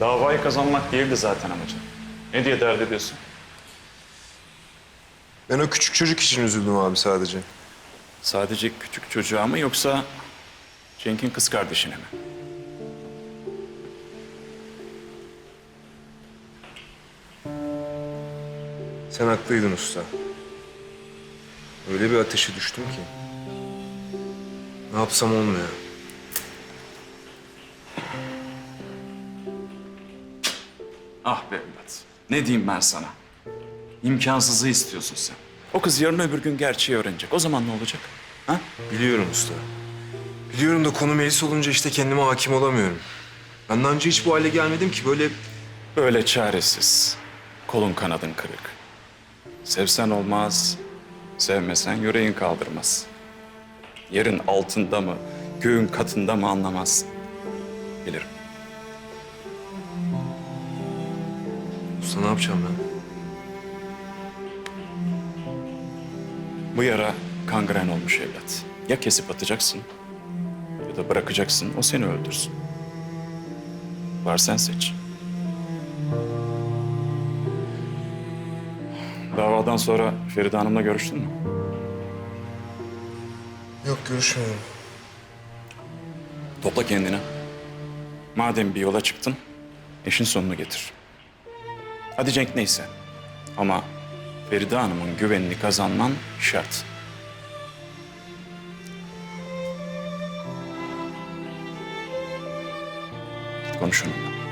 Davayı kazanmak değildi zaten amacın. Ne diye dert ediyorsun? Ben o küçük çocuk için üzüldüm abi sadece. Sadece küçük çocuğa mı yoksa Cenk'in kız kardeşine mi? Sen haklıydın usta. Öyle bir ateşe düştüm ki. Ne yapsam olmuyor. Ah be evlat. Ne diyeyim ben sana? İmkansızı istiyorsun sen. O kız yarın öbür gün gerçeği öğrenecek. O zaman ne olacak? Ha? Biliyorum usta. Biliyorum da konu Melis olunca işte kendime hakim olamıyorum. Ben daha önce hiç bu hale gelmedim ki böyle... Böyle çaresiz. Kolun kanadın kırık. Sevsen olmaz, sevmesen yüreğin kaldırmaz. Yerin altında mı, göğün katında mı anlamazsın. Bilirim. Usta ne yapacağım ben? Bu yara kangren olmuş evlat. Ya kesip atacaksın ya da bırakacaksın o seni öldürsün. Var sen seç. Davadan sonra Feride Hanım'la görüştün mü? Yok görüşmedim. Topla kendini. Madem bir yola çıktın, işin sonunu getir. Hadi Cenk neyse. Ama Feride Hanım'ın güvenini kazanman şart. Git onunla.